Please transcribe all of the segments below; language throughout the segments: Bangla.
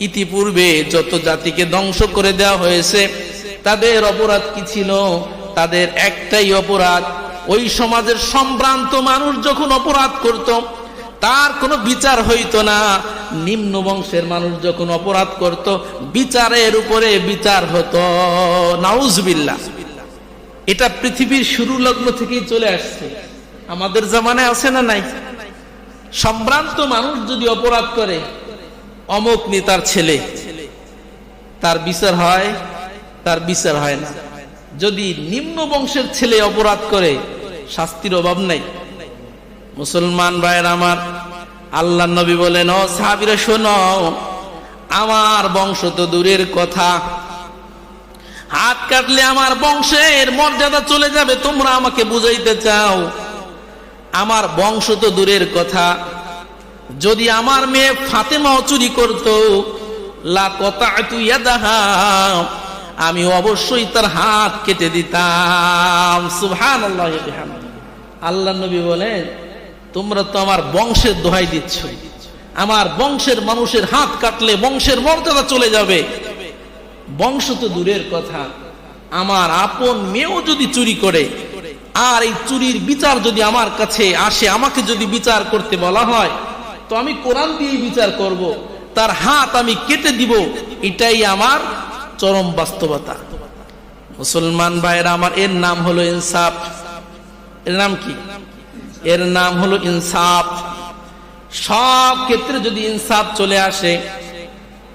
ইতিপূর্বে যত জাতিকে ধ্বংস করে দেওয়া হয়েছে, তাদের অপরাধ কি ছিল? তাদের একটাই অপরাধ। ওই সমাজের সম্ভ্রান্ত মানুষ যখন অপরাধ করত, তার কোনো বিচার হইতো না। নিম্ন বংশের মানুষ যখন অপরাধ করত, বিচারের উপরে বিচার হতো। নাউজবিল্লা এটা পৃথিবীর শুরু লগ্ন থেকেই চলে আসছে। আমাদের জামানায় আছে না নাই? সম্ভ্রান্ত মানুষ যদি অপরাধ করে অমুক নেতার ছেলে। তার বিচার হয়, তার বিচার হয় না। যদি নিম্ন বংশের ছেলে অপরাধ করে, শাস্তির অভাব নাই। মুসলমান ভাইয়ের আমার আল্লাহ নবী বলেন, ও আমার বংশ তো দূরের কথা। হাত কাটলে আমার বংশের মর্যাদা চলে যাবে, তোমরা আমাকে বুঝাইতে চাও। আমার বংশ তো দূরের কথা। যদি আমার মেয়ে ফাতেমাও চুরি করতো আমি অবশ্যই তার হাত কেটে দিতাম। সুহান আল্লাহ আল্লাহ নবী বলেন, তোমরা তো আমার বংশের দোহাই দিচ্ছ। আমার বংশের মানুষের হাত কাটলে বংশের মর্যাদা চলে যাবে। বংশ তো দূরের কথা। আমার আপন মেয়েও যদি চুরি করে, আর এই চুরির বিচার যদি আমার কাছে আসে, আমাকে যদি বিচার করতে বলা হয় তো আমি কোরআন দিয়ে বিচার করব, তার হাত আমি কেটে দিব, এটাই আমার চরম বাস্তবতা। মুসলমান ভাইয়েরা, আমার এর নাম হলো ইনসাফ। এর নাম কি? এর নাম হলো ইনসাফ। সব ক্ষেত্রে যদি ইনসাফ চলে আসে,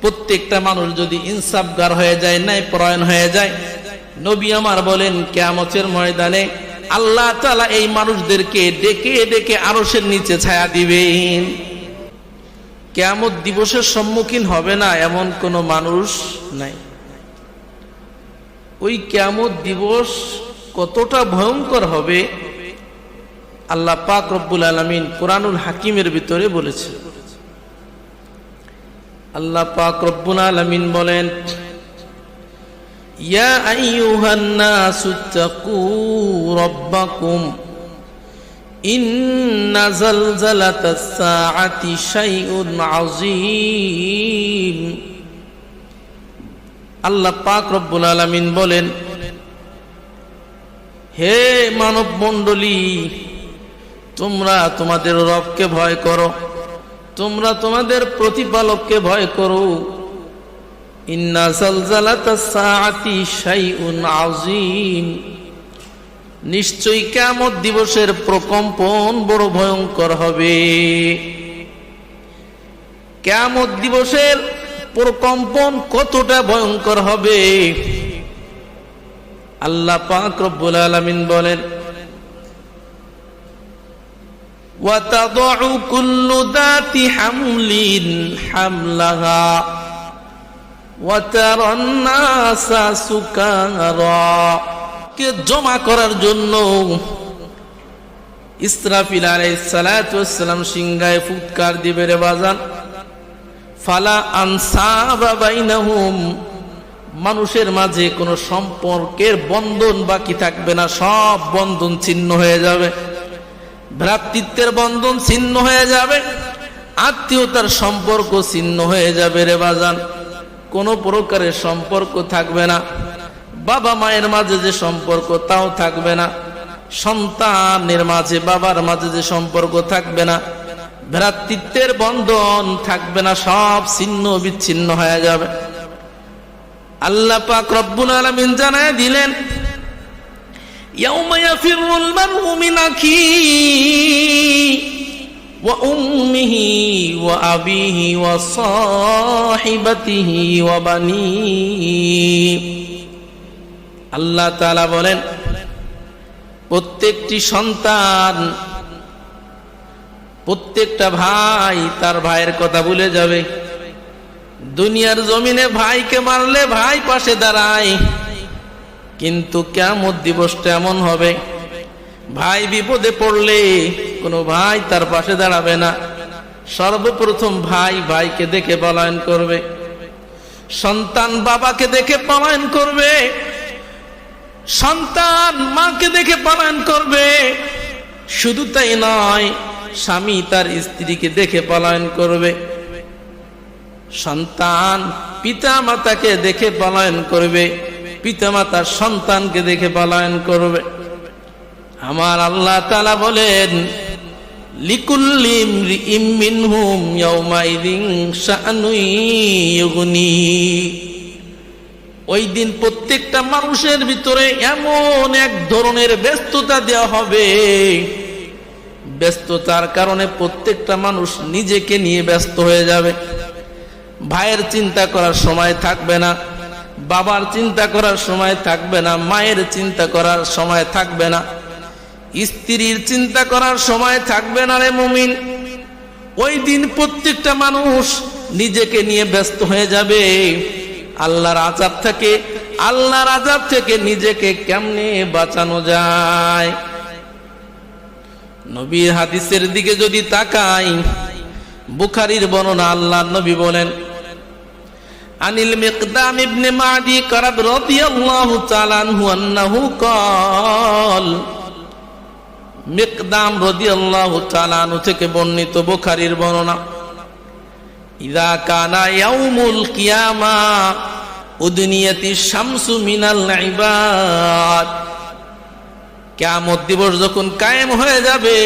প্রত্যেকটা মানুষ যদি ইনসাফগার হয়ে যায় নাই পরায়ণ হয়ে যায়, নবী আমার বলেন কেমচের ময়দানে আল্লাহ তালা এই মানুষদেরকে ডেকে ডেকে আরসের নিচে ছায়া দিবেন। কেমত দিবসের সম্মুখীন হবে না এমন কোন মানুষ নাই। ওই কেমত দিবস কতটা ভয়ঙ্কর হবে, আল্লাহ পাক রব্বুল আলমিন কোরআনুল হাকিমের ভিতরে বলেছে আল্লাহ পাক রব্বুল আলমিন বলেন, ইয়া আইয়ুহান নাসু তাকু রাব্বাকুম। ইন্না জালজালাতাস সাআতি শাইউন আযীম। আল্লাহ পাক রব্বুল আলামিন বলেন, হে মানব মণ্ডলী তোমরা তোমাদের রবকে ভয় করো, তোমরা তোমাদের প্রতিপালককে ভয় করো। ইন্না জালজালাতাস সাআতি শাইউন আযীম। নিশ্চয়ই কেমত দিবসের প্রকম্পন বড় ভয়ঙ্কর হবে কেমত দিবসের প্রকম্পন কতটা ভয়ঙ্কর হবে আল্লাহ পাক রব্বুল আলামিন বলেন وتضع كل ذات حمل حملها وترى الناس سكارى কে জমা করার জন্য ইসরাফিল আলাইসালাম সিংহায় ফুৎকার দিবে রে বাজান। ফালা আনসাবা বাইনাহুম। মানুষের মাঝে কোনো সম্পর্কের বন্ধন বাকি থাকবে না, সব বন্ধন ছিন্ন হয়ে যাবে। ভ্রাতৃত্বের বন্ধন ছিন্ন হয়ে যাবে, আত্মীয়তার সম্পর্ক ছিন্ন হয়ে যাবে রে বাজান। কোনো প্রকারের সম্পর্ক থাকবে না। বাবা মায়ের মাঝে যে সম্পর্ক, তাও থাকবে না। সন্তানের মাঝে বাবার মাঝে যে সম্পর্ক থাকবে না। ভ্রাতৃত্বের বন্ধন থাকবে না, সব ছিন্ন বিচ্ছিন্ন হয়ে যাবে। আল্লাহ পাক রব্বুল আলামিন জানায় দিলেন, ইয়াউমা ইয়াফিরুল মারউ মিন ওয়া উম্মিহি ওয়া আবিহি ওয়া সাহিবাতিহি আল্লাহ তালা বলেন, প্রত্যেকটি সন্তান প্রত্যেকটা ভাই তার ভাইয়ের কথা ভুলে যাবে। দুনিয়ার জমিনে ভাইকে মারলে ভাই পাশে দাঁড়ায়। কিন্তু কেমন দিবসটা এমন হবে, ভাই বিপদে পড়লে কোনো ভাই তার পাশে দাঁড়াবে না। সর্বপ্রথম ভাই ভাইকে দেখে পলায়ন করবে। সন্তান বাবাকে দেখে পলায়ন করবে। সন্তান মাকে দেখে পালন করবে। শুধু তাই নয়, স্বামী তার স্ত্রীকে দেখে পালন করবে। সন্তান পিতা মাতাকে দেখে পলায়ন করবে। পিতা মাতার সন্তানকে দেখে পলায়ন করবে। আমার আল্লাহ তালা বলেন লিকুল্লিম মিনহুম ইয়াউমাইদিন শানুই ইউগনি। ওই দিন প্রত্যেকটা মানুষের ভিতরে এমন এক ধরনের ব্যস্ততা দেওয়া হবে। ব্যস্ততার কারণে প্রত্যেকটা মানুষ নিজেকে নিয়ে ব্যস্ত হয়ে যাবে। ভাইয়ের চিন্তা করার সময় থাকবে না, বাবার চিন্তা করার সময় থাকবে না, মায়ের চিন্তা করার সময় থাকবে না, স্ত্রীর চিন্তা করার সময় থাকবে না রে মুমিন। ওই দিন প্রত্যেকটা মানুষ নিজেকে নিয়ে ব্যস্ত হয়ে যাবে। আল্লাহর আজাব থেকে, আল্লাহর আজাব থেকে নিজেকে কেমনে বাঁচানো যায়? নবীর হাদিসের দিকে যদি তাকাই, বুখারির বর্ণনা আল্লাহ নবী বলেন, আনিল মিকদাম ইবনে মাদি করাব রাদিয়াল্লাহু তাআলা আনহু আন্নাহু কল, মিকদাম রাদিয়াল্লাহু তাআলা থেকে বর্ণিত বুখারীর বর্ণনা। ইদা কানা কিয়ামা, উদনিয়াতি শামসু মিনাল ইবাদ। কিয়ামত দিবস যখন কায়েম হয়ে যাবে,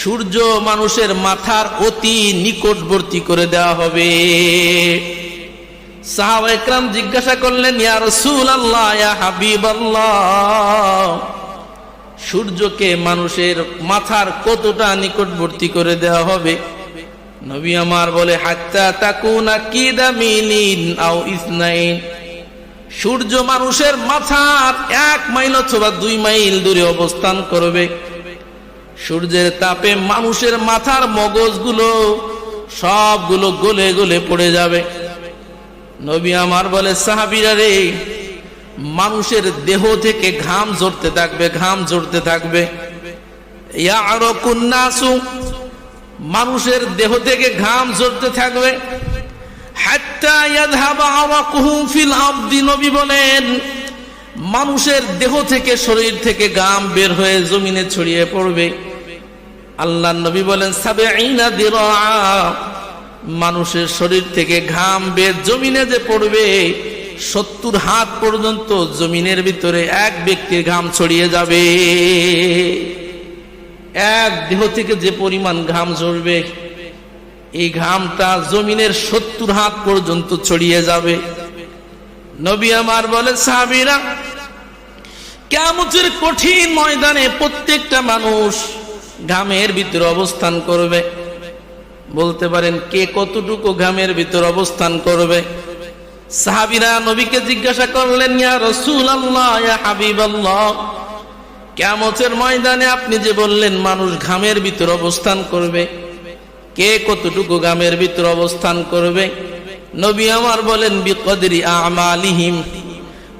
সূর্য মানুষের মাথার অতি নিকটবর্তী করে দেওয়া হবে। সাহাবা একরাম জিজ্ঞাসা করলেন, ইয়া রসুল আল্লাহ ইয়া হাবিব আল্লাহ সূর্যকে মানুষের মাথার কতটা নিকটবর্তী করে দেওয়া হবে? নবী আমার বলে, হাত্তা তাকুনা কিদা মিলিন আও সূর্য মানুষের মাথার এক মাইল অথবা দুই মাইল দূরে অবস্থান করবে। সূর্যের তাপে মানুষের মাথার মগজগুলো সবগুলো গলে গলে পড়ে যাবে। নবী আমার বলে, সাহাবিরা রে, মানুষের দেহ থেকে ঘাম ঝরতে থাকবে, ঘাম ঝরতে থাকবে। ইয়া আরও কুন্নাসু মানুষের দেহ থেকে ঘাম ঝরতে থাকবে। বলেন, মানুষের দেহ থেকে শরীর থেকে ঘাম বের হয়ে জমিনে ছড়িয়ে পড়বে। আল্লাহ নবী বলেন সাবে আইনা মানুষের শরীর থেকে ঘাম বের জমিনে যে পড়বে, সত্তর হাত পর্যন্ত জমিনের ভিতরে এক ব্যক্তির ঘাম ছড়িয়ে যাবে। এক দেহ থেকে যে পরিমাণ ঘাম ঝরবে, এই ঘামটা জমিনের সত্তর হাত পর্যন্ত ছড়িয়ে যাবে। নবী আমার বলে সাহাবিরা কেমতের কঠিন ময়দানে প্রত্যেকটা মানুষ ঘামের ভিতরে অবস্থান করবে। বলতে পারেন, কে কতটুকু ঘামের ভিতর অবস্থান করবে? সাহাবিরা নবীকে জিজ্ঞাসা করলেন, ইয়া রসুল আল্লাহ হাবিব আল্লাহ কেমতের ময়দানে আপনি যে বললেন, মানুষ ঘামের ভিতর অবস্থান করবে। কে কতটুকু ঘামের ভিতর অবস্থান করবে? নবী আমার বলেন, বিকদরি আমালিহিম।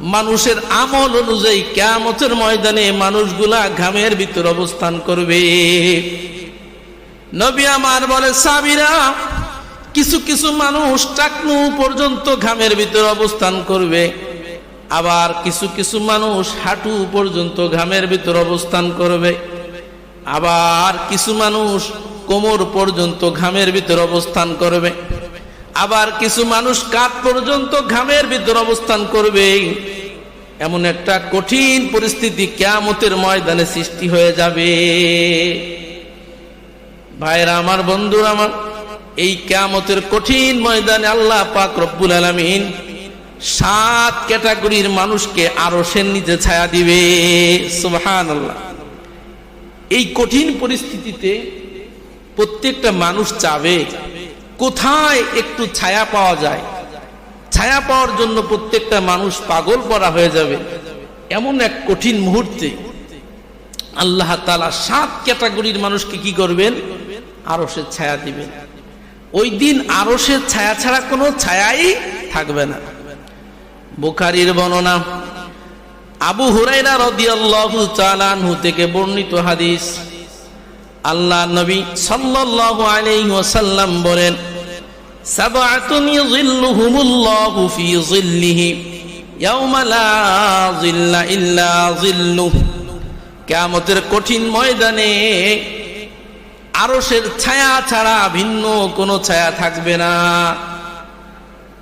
মানুষের আমল অনুযায়ী কেমতের ময়দানে মানুষগুলা ঘামের ভিতর অবস্থান করবে। নবী আমার বলে সাবিরা, কিছু কিছু মানুষ টাকনু পর্যন্ত ঘামের ভিতর অবস্থান করবে। আবার কিছু কিছু মানুষ হাঁটু পর্যন্ত ঘামের ভিতর অবস্থান করবে। আবার কিছু মানুষ কোমর পর্যন্ত ঘামের ভিতর অবস্থান করবে। আবার কিছু মানুষ কাত পর্যন্ত ঘামের ভিতর অবস্থান করবে। এমন একটা কঠিন পরিস্থিতি কেয়ামতের ময়দানে সৃষ্টি হয়ে যাবে। ভাইরা, আমার বন্ধুরা, আমার এই কেয়ামতের কঠিন ময়দানে আল্লাহ পাক রব্বুল আলমিন সাত ক্যাটাগরির মানুষকে আরও সেন নিচে ছায়া দিবে। এই কঠিন পরিস্থিতিতে প্রত্যেকটা মানুষ চাবে কোথায় একটু ছায়া পাওয়া যায়। ছায়া পাওয়ার জন্য প্রত্যেকটা মানুষ পাগল পরা হয়ে যাবে। এমন এক কঠিন মুহূর্তে আল্লাহ তালা সাত ক্যাটাগরির মানুষকে কি করবেন? আরও ছায়া দিবেন। ওই দিন আরও ছায়া ছাড়া কোনো ছায়াই থাকবে না। বুখারির বর্ণনা। আবু হুরাইরা রদিয়াল্লাহু চালানহু থেকে বর্ণিত হাদিস। আল্লাহ নবী সাল্লাল্লাহু আলাইহি ওয়াসাল্লাম বলেন সাবআতুন ইযিল্লুহুমুল্লাহু ফি যিল্লিহি ইয়াওমা লা যিল্লা ইল্লা যিল্লুহ। কিয়ামতের কঠিন ময়দানে আরসের ছায়া ছাড়া ভিন্ন কোনো ছায়া থাকবে না।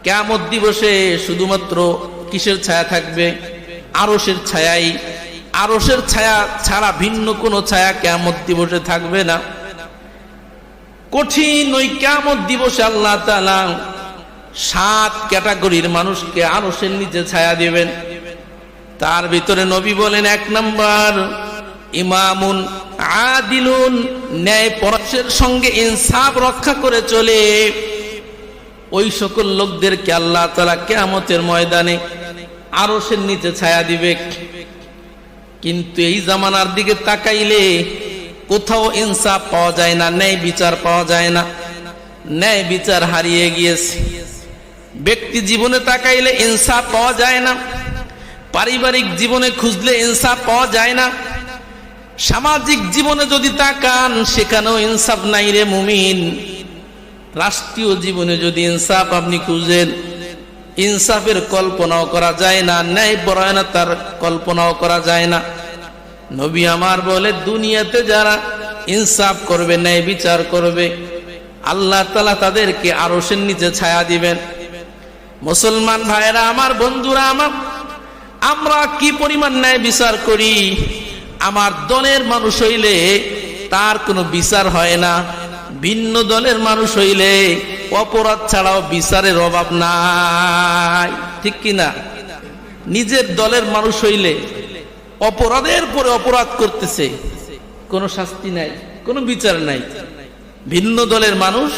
কেমত দিবসে শুধুমাত্র কিসের ছায়া থাকবে? আরসের ছায়াই। আরসের ছায়া ছাড়া ভিন্ন কোনো ছায়া কেমত দিবসে থাকবে না। কঠিন ওই কেমত দিবসে আল্লাহ তালা সাত ক্যাটাগরির মানুষকে আরসের নিচে ছায়া দেবেন। তার ভিতরে নবী বলেন এক নম্বর, ইমামুন আদিলুন ন্যায় পরশের সঙ্গে ইনসাফ রক্ষা করে চলে। ওই সকল লোকদেরকে আল্লাহ তালা কেয়ামতের ময়দানে আরসের নিচে ছায়া দিবে। কিন্তু এই জামানার দিকে তাকাইলে কোথাও ইনসাফ পাওয়া যায় না, ন্যায় বিচার পাওয়া যায় না। ন্যায় বিচার হারিয়ে গিয়েছে। ব্যক্তি জীবনে তাকাইলে ইনসাফ পাওয়া যায় না। পারিবারিক জীবনে খুঁজলে ইনসাফ পাওয়া যায় না। সামাজিক জীবনে যদি তাকান, সেখানেও ইনসাফ নাই রে মুমিন। রাষ্ট্রীয় জীবনে যদি ইনসাফ আপনি খুঁজেন, ইনসাফের কল্পনাও করা যায় না, ন্যায় পরায়ণতার কল্পনাও করা যায় না। নবী আমার বলে, দুনিয়াতে যারা ইনসাফ করবে, ন্যায় বিচার করবে, আল্লাহ তালা তাদেরকে আরসের নিচে ছায়া দিবেন। মুসলমান ভাইরা আমার, বন্ধুরা আমার, আমরা কি পরিমাণ ন্যায় বিচার করি? আমার দলের মানুষ হইলে তার কোনো বিচার হয় না। ভিন্ন দলের মানুষ হইলে অপরাধ ছাড়াও বিচারের অভাব নাই। ঠিক কিনা? নিজের দলের মানুষ হইলে অপরাধের পরে অপরাধ করতেছে। কোনো শাস্তি নাই, কোনো বিচার নাই। ভিন্ন দলের মানুষ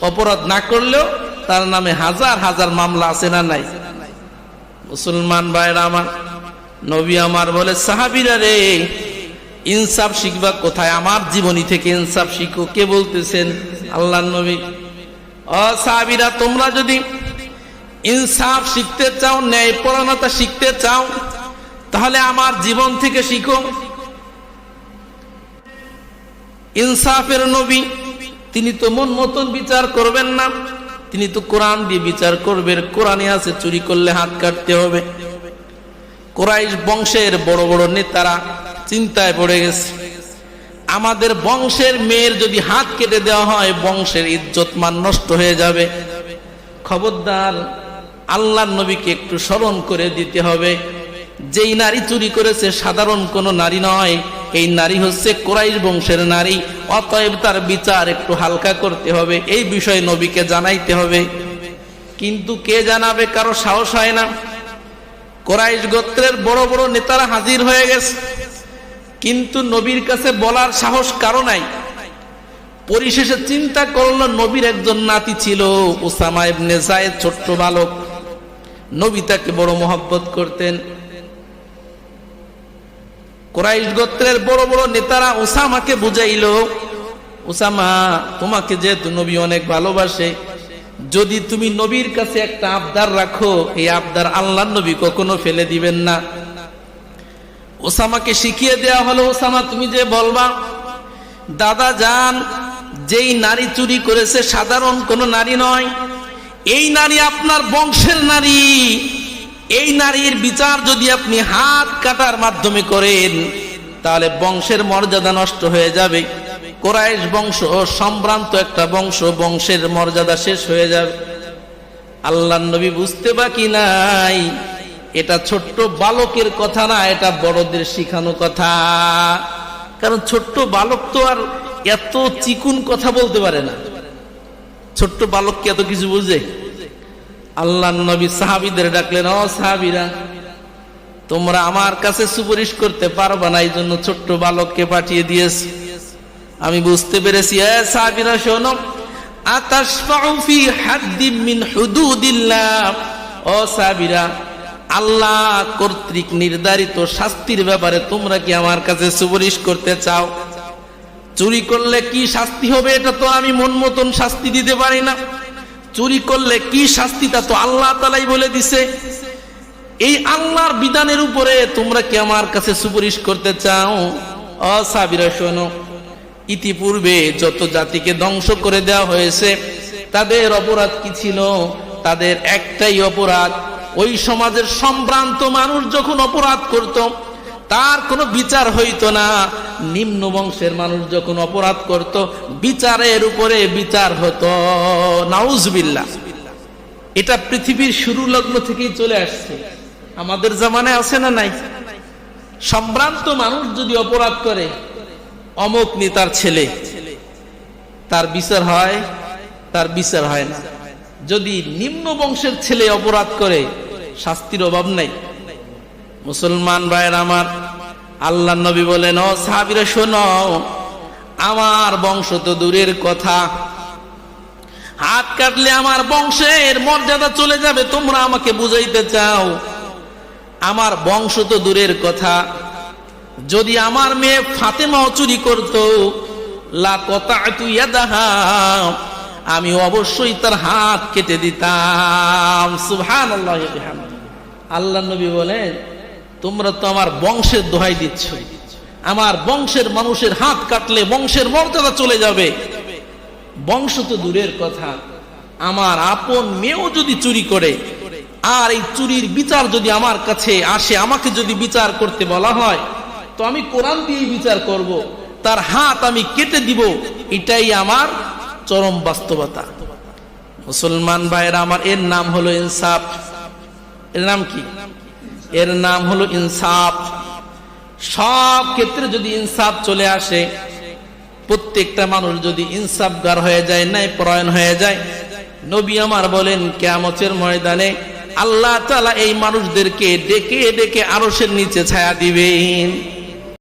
অপরাধ না করলেও তার নামে হাজার হাজার মামলা আছে না নাই। মুসলমান ভাইরা আমার, নবী আমার বলে, সাহাবিরা রে ইনসাফ শিখবা কোথায়? আমার জীবনী থেকে ইনসাফ শিখো। কে বলতেছেন? আল্লাহ নবী। ও সাহাবিরা, তোমরা যদি ইনসাফ শিখতে চাও ন্যায় পরায়ণতা শিখতে চাও, তাহলে আমার জীবন থেকে শিখো। ইনসাফের নবী, তিনি তো মন মতন বিচার করবেন না। তিনি তো কোরআন দিয়ে বিচার করবেন। কোরআনে আছে, চুরি করলে হাত কাটতে হবে। কোরাইশ বংশের বড় বড় নেতারা চিন্তায় পড়ে গেছে। আমাদের বংশের মেয়ের যদি হাত কেটে দেওয়া হয়, বংশের ইজ্জত মান নষ্ট হয়ে যাবে। খবরদার আল্লাহ নবীকে একটু স্মরণ করে দিতে হবে। যেই নারী চুরি করেছে সাধারণ কোনো নারী নয়, এই নারী হচ্ছে কোরাইশ বংশের নারী। অতএব তার বিচার একটু হালকা করতে হবে, এই বিষয়ে নবীকে জানাইতে হবে। কিন্তু কে জানাবে, কারও সাহস হয় না। কোরাইশ গোত্রের বড় বড় নেতারা হাজির হয়ে গেছে। কিন্তু নবীর কাছে বলার সাহস কারও নাই। পরিশেষে চিন্তা করল নবীর একজন নাতি ছিল, উসামা ইবনে জায়েদ ছোট্ট বালক। নবী তাকে বড় মহব্বত করতেন। কোরাইশ গোত্রের বড় বড় নেতারা ওসামাকে বুঝাইল ওসামা তোমাকে যেহেতু নবী অনেক ভালোবাসে, যদি তুমি নবীর কাছে একটা আবদার রাখো, এই আবদার আল্লাহ নবী কখনো ফেলে দিবেন না। ওসামাকে শিখিয়ে দেওয়া হলো, ওসামা, তুমি যে বলবা, দাদা যান যেই নারী চুরি করেছে সাধারণ কোনো নারী নয়, এই নারী আপনার বংশের নারী, এই নারীর বিচার যদি আপনি হাত কাটার মাধ্যমে করেন, তাহলে বংশের মর্যাদা নষ্ট হয়ে যাবে। কোরাইশ বংশ ও সম্ভ্রান্ত একটা বংশ, বংশের মর্যাদা শেষ হয়ে যাবে। আল্লাহ নবী বুঝতে বাকি নাই। এটা ছোট্ট বালকের কথা না, এটা বড়দের শিখানো কথা। কারণ ছোট্ট বালক তো আর এত চিকুন কথা বলতে পারে না। ছোট্ট বালক কি এত কিছু বুঝে। আল্লাহ নবী সাহাবিদের ডাকলেন, ও সাহাবিরা, তোমরা আমার কাছে সুপারিশ করতে পারবা না, এই জন্য ছোট্ট বালককে পাঠিয়ে দিয়েছি। আমি বুঝতে পেরেছি, এ সাহাবিরা, শোনো, আতাশফাউ ফি হাদ্দিম মিন হুদুদিল্লাহ। ও সাহাবিরা আল্লাহ কর্তৃক নির্ধারিত শাস্তির ব্যাপারে তোমরা কি আমার কাছে সুপারিশ করতে চাও? চুরি করলে কি শাস্তি হবে এটা তো আমি মন মতন শাস্তি দিতে পারি না। চুরি করলে কি শাস্তি তা তো আল্লাহ তালাই বলে দিছে। এই আল্লাহর বিধানের উপরে তোমরা কি আমার কাছে সুপারিশ করতে চাও? অসাবিরা শোনো। ইতিপূর্বে যত জাতিকে ধ্বংস করে দেওয়া হয়েছে, তাদের অপরাধ কি ছিল? তাদের একটাই অপরাধ ওই সমাজের সম্ভ্রান্ত মানুষ যখন অপরাধ করত, তার কোনো বিচার হইতো না। নিম্ন বংশের মানুষ যখন অপরাধ করত, বিচারের উপরে বিচার হতো। নাউজবিল্লা এটা পৃথিবীর শুরু লগ্ন থেকেই চলে আসছে। আমাদের জামানায় আছে না নাই? সম্ভ্রান্ত মানুষ যদি অপরাধ করে, অমুক নেতার ছেলে। তার বিচার হয়, তার বিচার হয় না। যদি নিম্ন বংশের ছেলে অপরাধ করে শাস্তির অভাব নাই। মুসলমান ভাইয়ের আমার, আল্লাহ নবী বলেন, ও সাহাবিরা, শোনো, আমার বংশ তো দূরের কথা। হাত কাটলে আমার বংশের মর্যাদা চলে যাবে, তোমরা আমাকে বুঝাইতে চাও। আমার বংশ তো দূরের কথা। যদি আমার মেয়ে ফাতেমাও চুরি করত আমি অবশ্যই তার হাত কেটে দিতাম। সুহান আল্লাহ আল্লাহ নবী বলেন তোমরা তো আমার বংশের দোহাই দিচ্ছ আমার বংশের মানুষের হাত কাটলে বংশের মর্যাদা চলে যাবে। বংশ তো দূরের কথা। আমার আপন মেয়েও যদি চুরি করে, আর এই চুরির বিচার যদি আমার কাছে আসে, আমাকে যদি বিচার করতে বলা হয়, তো আমি কোরআন দিয়ে বিচার করব। তার হাত আমি কেটে দিব। এটাই আমার চরম বাস্তবতা। মুসলমান ভাইয়েরা, আমার এর নাম হলো ইনসাফ। এর নাম কি? এর নাম হলো ইনসাফ। সব ক্ষেত্রে যদি ইনসাফ চলে আসে, প্রত্যেকটা মানুষ যদি ইনসাফগার হয়ে যায় নাই পরায়ণ হয়ে যায়, নবী আমার বলেন, কেয়ামতের ময়দানে আল্লাহ তালা এই মানুষদেরকে ডেকে ডেকে আরসের নিচে ছায়া দিবেন।